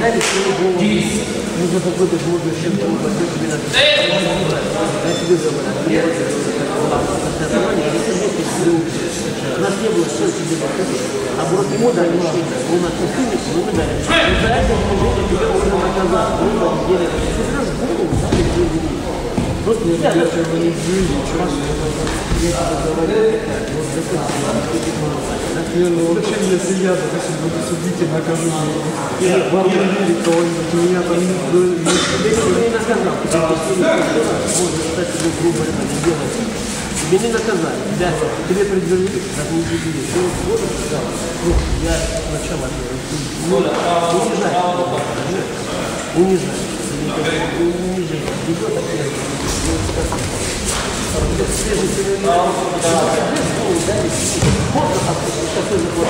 дали свою голову. Нужно какой-то глубже, чем Я тебе говорю, это образование, если вместе с ним, у нас не было сил тебе а вот ему дали решение, нас не сынник, мы не дали. За это движение тебя можно наказать. Мы в этом деле, ты берешь голову, сами люди. Просто нельзя, да? Я тебе говорю, вот такой Ну вообще, если я, допустим, буду судить и накажу в автомобиле кого-нибудь, у меня там не Тебе никто не наказал. Тебе просто не стать тебе грубо это не наказали. Тебя, тебе предъявили, как не предъявили. Ты вот сможешь сказал, ну, я сначала ну, унижать. Унижать. Унижать. Идет опять. Свежий телевизор. Можно так, закон.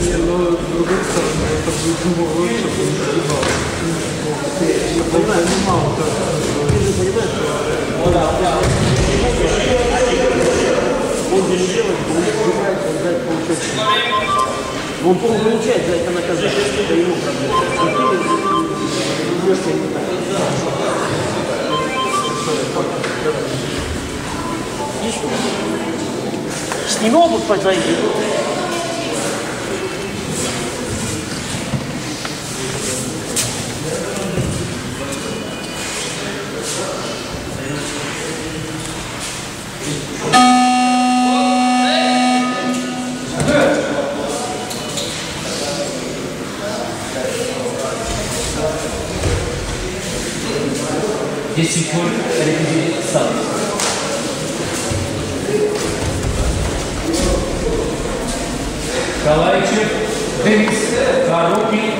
Не, но с другой стороны, это будет думаю, лучше, чтобы не сгибал. Я понимаю, ну мало так. Ты же понимаешь, что он же не делает, он не сгибает, он за это получает. Он получает за это наказание, это его проблема. Ты не так. И что? С ним могут подойти. Десять секунд реквизит статус. Калайчик, Денис, Коробки,